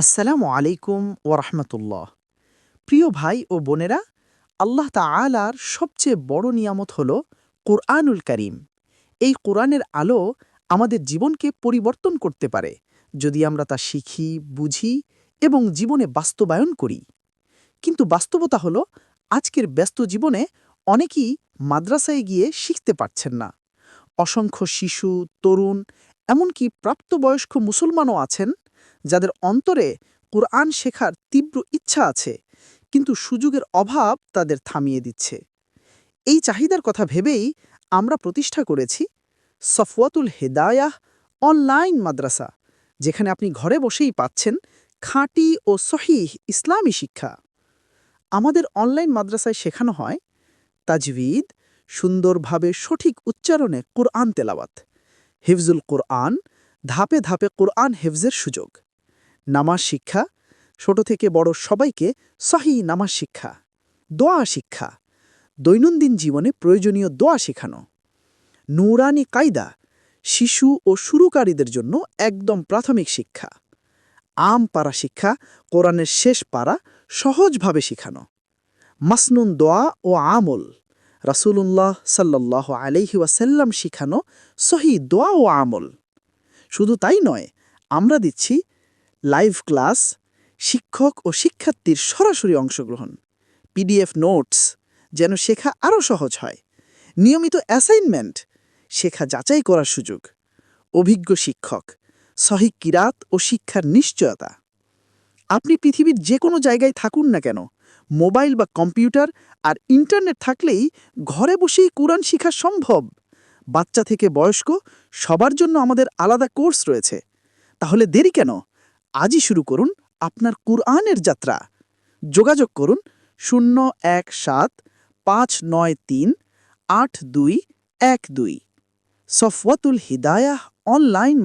আসসালামু আলাইকুম ওরহমতুল্লাহ প্রিয় ভাই ও বোনেরা, আল্লাহ তাআলার সবচেয়ে বড় নিয়ামত হল কোরআনুল করিম। এই কোরআনের আলো আমাদের জীবনকে পরিবর্তন করতে পারে যদি আমরা তা শিখি, বুঝি এবং জীবনে বাস্তবায়ন করি। কিন্তু বাস্তবতা হল আজকের ব্যস্ত জীবনে অনেকেই মাদ্রাসায় গিয়ে শিখতে পারছেন না। অসংখ্য শিশু, তরুণ, এমনকি প্রাপ্তবয়স্ক মুসলমানও আছেন যাদের অন্তরে কোরআন শেখার তীব্র ইচ্ছা আছে, কিন্তু সুযোগের অভাব তাদের থামিয়ে দিচ্ছে। এই চাহিদার কথা ভেবেই আমরা প্রতিষ্ঠা করেছি সফওয়াতুল হেদায়াহ অনলাইন মাদ্রাসা, যেখানে আপনি ঘরে বসেই পাচ্ছেন খাঁটি ও সহিহ ইসলামী শিক্ষা। আমাদের অনলাইন মাদ্রাসায় শেখানো হয় তাজভিদ সুন্দরভাবে সঠিক উচ্চারণে কোরআন তেলাওয়াত হিফজুল কোরআন, ধাপে ধাপে কোরআন হেফজের সুযোগ। নামাজ শিক্ষা, ছোট থেকে বড় সবাইকে সহি নামাজ শিক্ষা, দোয়া শিক্ষা, দৈনন্দিন জীবনে প্রয়োজনীয় দোয়া শেখানো, নূরানি কায়দা, শিশু ও শুরুকারীদের জন্য একদম প্রাথমিক শিক্ষা, আম পারা শিক্ষা, কোরআনের শেষ পারা সহজভাবে শেখানো, মাসনুন দোয়া ও আমল, রাসূলুল্লাহ সাল্লাহ আলহি ওয়াসাল্লাম শিখানো সহি দোয়া ও আমল। শুধু তাই নয়, আমরা দিচ্ছি লাইভ ক্লাস, শিক্ষক ও শিক্ষার্থীর সরাসরি অংশগ্রহণ, পিডিএফ নোটস যেন শেখা আরও সহজ হয়, নিয়মিত অ্যাসাইনমেন্ট শেখা যাচাই করার সুযোগ, অভিজ্ঞ শিক্ষক, সহি কিরাত ও শিক্ষার নিশ্চয়তা। আপনি পৃথিবীর যে কোনো জায়গায় থাকুন না কেন, মোবাইল বা কম্পিউটার আর ইন্টারনেট থাকলেই ঘরে বসেই কোরআন শিখা সম্ভব। বাচ্চা থেকে বয়স্ক সবার জন্য আমাদের আলাদা কোর্স রয়েছে। তাহলে দেরি কেন? আজই শুরু করুন আপনার কুরআনের যাত্রা। যোগাযোগ করুন শূন্য এক সাত পাঁচ নয় তিন আট দুই এক দুই। সফওয়াতুল হিদায়াহ অনলাইন